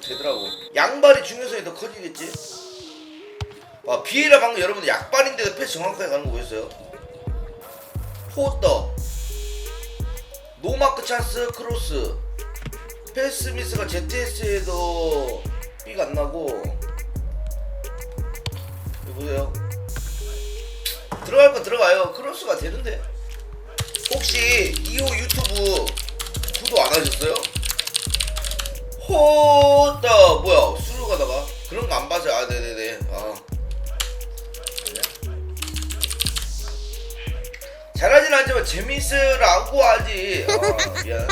되더라고. 양발이 중요성이 더 커지겠지? 아, 비에라 방금 여러분들 약발인데도 패스 정확하게 가는 거 보였어요? 호떡 노마크 찬스 크로스 패스 미스가 ZS에도 삐가 안 나고 보세요 들어갈 건 들어가요 크로스가 되는데 혹시 2호 유튜브 구독 안 하셨어요? 호떡 뭐야 술을 가다가? 그런 거 안 봐서 아 네네네. 아. 잘하진 않지만 재밌으라고 하지. 아 미안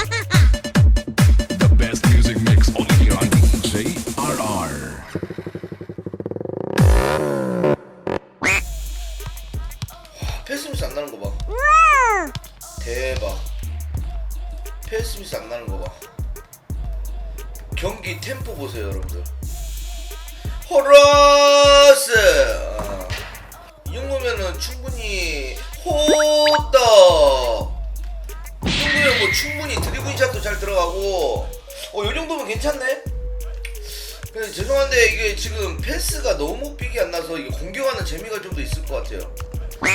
템포 보세요, 여러분들. 호러스! 아, 이 정도면은 충분히 호떡! 이 정도면 뭐 충분히 드리블샷도 잘 들어가고, 어, 이 정도면 괜찮네? 근데 죄송한데 이게 지금 패스가 너무 삑이 안 나서 이게 공격하는 재미가 좀 더 있을 것 같아요.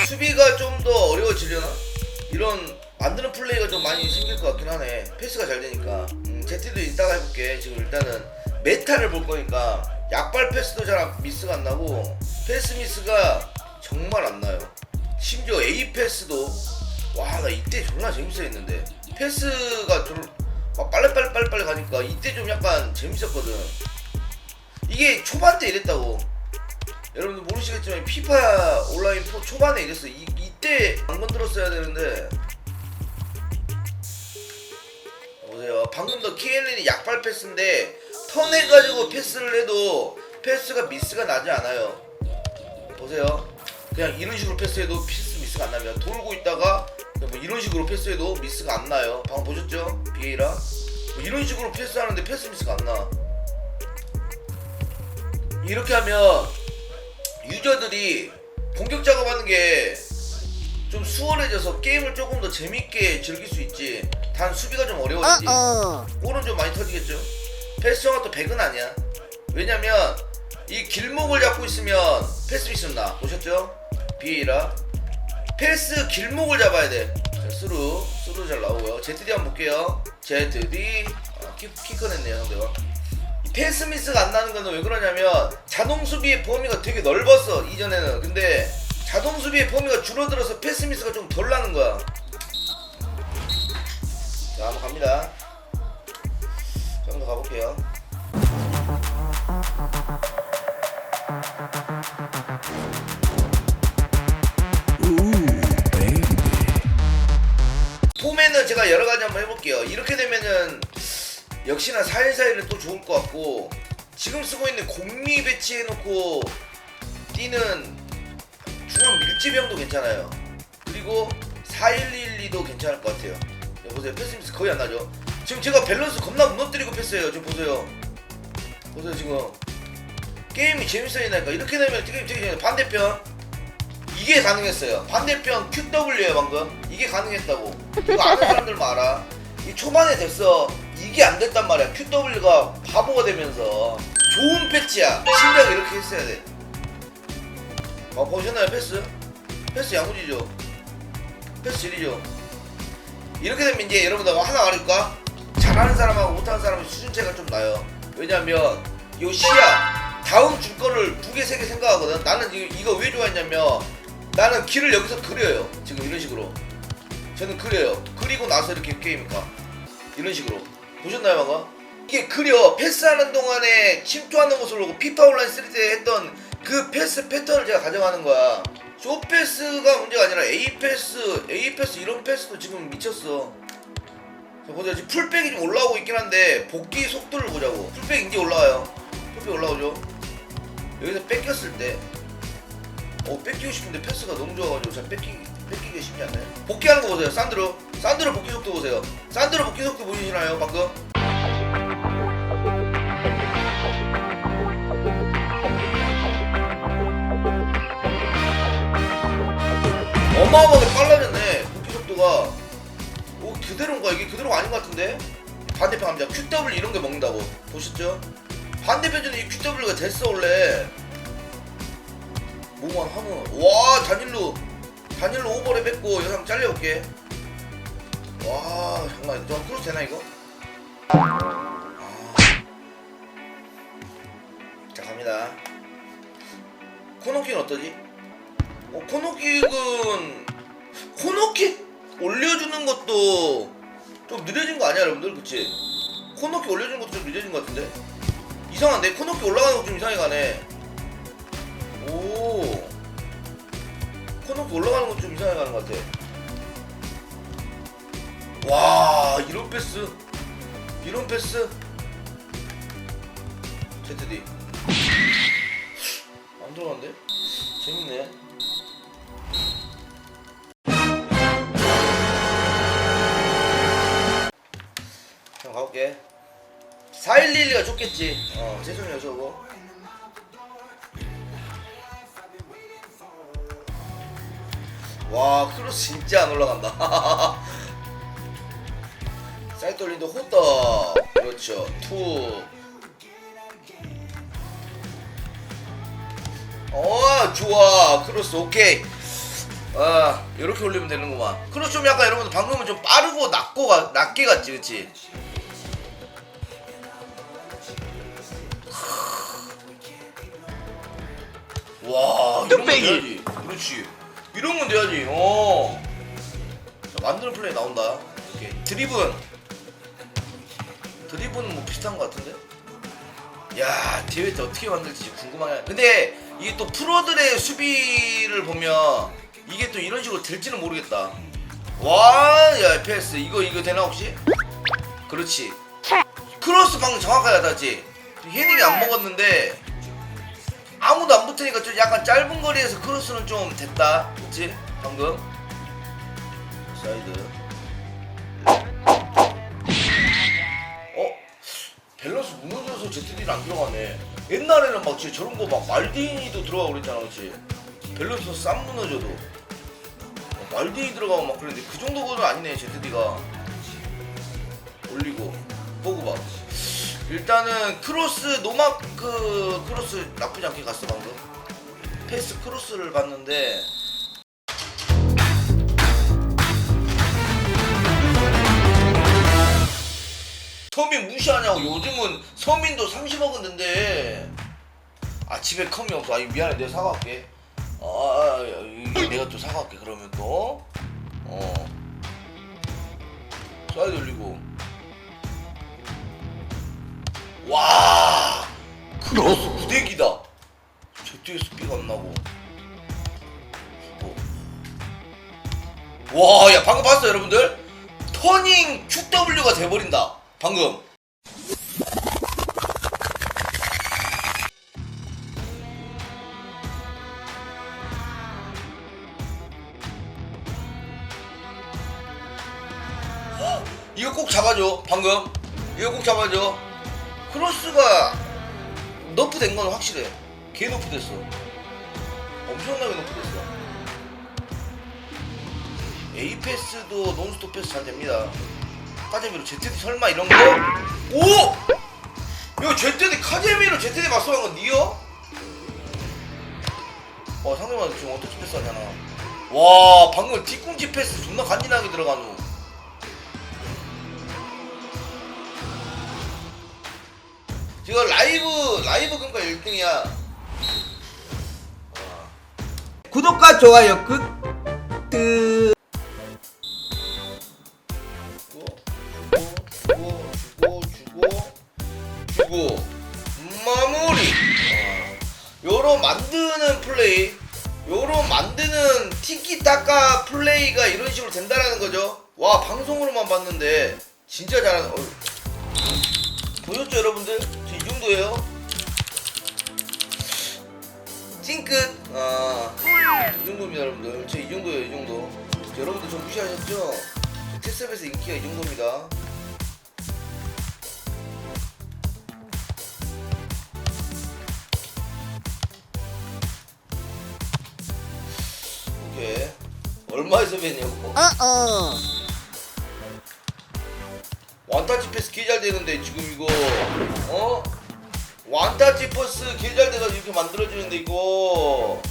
수비가 좀 더 어려워지려나? 이런 만드는 플레이가 좀 많이 생길 것 같긴 하네. 패스가 잘 되니까. 음, 제티도 이따가 해볼게. 지금 일단은 메타를 볼 거니까 약발 패스도 잘 안- 미스가 안 나고 패스 미스가 정말 안 나요. 심지어 A 패스도 와 나 이때 존나 재밌어 했는데 패스가 좀막 빨리 빨리 빨리 빨리 가니까 이때 좀 약간 재밌었거든. 이게 초반 때 이랬다고. 여러분들 모르시겠지만 피파 온라인 4 초반에 이랬어. 이, 이때 안 건드렸어야 되는데. 방금 더 KLN이 약발 패스인데 턴해가지고 패스를 해도 패스가 미스가 나지 않아요. 보세요. 그냥 이런 식으로 패스해도 패스 미스가 안 나면 돌고 있다가 뭐 이런 식으로 패스해도 미스가 안 나요. 방금 보셨죠? 비에이라. 뭐 이런 식으로 패스하는데 패스 미스가 안 나. 이렇게 하면 유저들이 공격 작업하는 게 좀 수월해져서 게임을 조금 더 재밌게 즐길 수 있지. 단 수비가 좀 어려워지지. 어. 골은 좀 많이 터지겠죠. 패스 정확도 100은 아니야. 왜냐면 이 길목을 잡고 있으면 패스 미스는 나. 보셨죠? 비에이라. 패스 길목을 잡아야 돼. 자, 스루. 스루 잘 나오고요. ZD 한번 볼게요. ZD. 아, 키, 키 꺼냈네요. 이 패스 미스가 안 나는 거는 왜 그러냐면 자동 수비의 범위가 되게 넓었어 이전에는 근데 자동 수비의 범위가 줄어들어서 패스 미스가 좀 덜 나는 거야. 자 한번 갑니다. 좀 더 가볼게요. 폼에는 제가 여러 가지 한번 해볼게요. 이렇게 되면은 역시나 414일은 또 좋을 것 같고 지금 쓰고 있는 공미 배치해놓고 뛰는 밀집형도 괜찮아요. 그리고 4112도 괜찮을 것 같아요. 야, 보세요. 패스 미스 거의 안 나죠. 지금 제가 밸런스 겁나 무너뜨리고 패스해요. 지금 보세요. 보세요 지금 게임이 재밌어지니까 이렇게 되면 게임 되게 재밌어요. 반대편 이게 가능했어요. 반대편 QW예요 방금. 이게 가능했다고. 이거 아는 사람들만 알아. 이 초반에 됐어. 이게 안 됐단 말이야. QW가 바보가 되면서 좋은 패치야. 심리학 이렇게 했어야 돼. 어 보셨나요 패스? 패스 야무지죠. 패스 질이죠. 이렇게 되면 이제 여러분들 하나 알을까? 잘하는 사람하고 못하는 사람의 수준차가 좀 나요. 왜냐면 요 시야 다음 줄 거를 두 개 세 개 생각하거든. 나는 이거, 이거 왜 좋아했냐면 나는 길을 여기서 그려요. 지금 이런 식으로. 저는 그려요. 그리고 나서 이렇게 게임가 이런 식으로. 보셨나요, 방금? 이게 그려. 패스하는 동안에 침투하는 모습을 보고 피파 온라인 3때 했던 그 패스 패턴을 제가 가져가는 거야. 쇼 패스가 문제가 아니라 A 패스, A 패스 이런 패스도 지금 미쳤어. 자, 보세요. 지금 풀백이 좀 올라오고 있긴 한데 복귀 속도를 보자고. 풀백 이제 올라와요. 풀백 올라오죠. 여기서 뺏겼을 때 어 뺏기고 싶은데 패스가 너무 좋아가지고 잘 뺏기 뺏기기 쉽지 않네. 복귀하는 거 보세요. 산드로. 산드로 복귀 속도 보세요. 산드로 복귀 속도 보이시나요? 방금? 어마어마하게 빨라졌네. 복귀 속도가. 오 그대로인가 이게 그대로가 아닌 것 같은데? 반대편 감자 QW 이런 게 먹는다고 보셨죠? 반대편에는 이 QW가 됐어 원래 뭐만 하면 와 단일로 단일로 오버랩 뺐고 여상 잘려올게 와 정말 너 크로스 되나 이거? 아. 자 갑니다 코너킥은 어떠지? 어, 코너킥은 코너킥 올려주는 것도 좀 느려진 거 아니야 여러분들 그치? 코너킥 올려주는 것도 좀 늦어진 것 같은데? 이상한데? 코너킥 올라가는 거좀 이상하게 가네 오 코너킥 올라가는 거좀 이상하게 가는 것 같아 와 이런 패스 이런 패스 ZD 안 들어갔는데? 재밌네 형 가볼게 4111가 좋겠지 어 죄송해요 저거 와 크로스 진짜 안 올라간다 사이트 올린도 호떡 그렇죠 투 어, 좋아. 크로스 오케이. 아, 이렇게 올리면 되는구만. 크로스 좀 약간 여러분들 방금은 좀 빠르고 낮고 가- 낮게 갔지, 그치? 와, 이런 건 돼야지. 그렇지. 이런 건 돼야지. 어. 자, 만드는 플레이 나온다. 오케이. 드리븐. 드리븐은 뭐 비슷한 것 같은데? 야 대회 때 어떻게 만들지 궁금하네 근데 이게 또 프로들의 수비를 보면 이게 또 이런 식으로 될지는 모르겠다 와야 패스 이거 이거 되나 혹시? 그렇지 크로스 방금 정확하게 나지 헤딩이 안 먹었는데 아무도 안 붙으니까 좀 약간 짧은 거리에서 크로스는 좀 됐다 그치? 방금 사이드 어? 밸런스 무너져서 ZD를 안 들어가네. 옛날에는 막 저런 거 막 말디니도 들어가고 그랬잖아, 그렇지? 밸런스 쌈 무너져도 어, 말디니 들어가고 막 그랬는데 그 정도는 아니네, ZD가. 올리고 보고 봐. 일단은 크로스 노마크 크로스 나쁘지 않게 갔어 방금. 패스 크로스를 봤는데. 서민 무시하냐고. 요즘은 서민도 30억 은는데. 아 집에 컴이 없어. 아 이거 미안해. 내가 사과할게. 아, 아, 아 내가 또 사과할게 그러면 또어. 사이드 올리고 와 크로스 구대기다. ZS B가 안 나고. 와야 방금 봤어 여러분들? 터닝 QW가 돼버린다 방금. 헉, 이거 꼭 잡아줘 방금. 이거 꼭 잡아줘 크로스가 너프 된 건 확실해 개 너프 됐어 엄청나게 너프 됐어 에이패스도 논스톱 패스 잘 됩니다 카제미로 ZD 설마 이런 거? 오! 이거 ZD 카제미로 ZD 맞서는 건 니어? 와 상대방 지금 어떻게 패스 하잖아 와 방금 뒤꿈치 패스 존나 간지나게 들어가노 지금 라이브 라이브 금가 1등이야 구독과 좋아요 끝. 끝. 주고 주고 주고 주고 주고 마무리 어. 요런 만드는 플레이 요런 만드는 티키타카 플레이가 이런 식으로 된다라는 거죠 와 방송으로만 봤는데 진짜 잘하는 어. 보셨죠 여러분들 정도예요? 찡끗 아 이 정도입니다 여러분들. 저이 정도예요 이 정도. 여러분들 좀 무시하셨죠? 테스업에서 인기가 이 정도입니다. 오케이. 얼마에서 뵀냐고? Uh-oh. 완타치 패스 개 잘 되는데 지금 이거 어? 왕타치 버스 길잘 돼서 이렇게 만들어지는데 이거.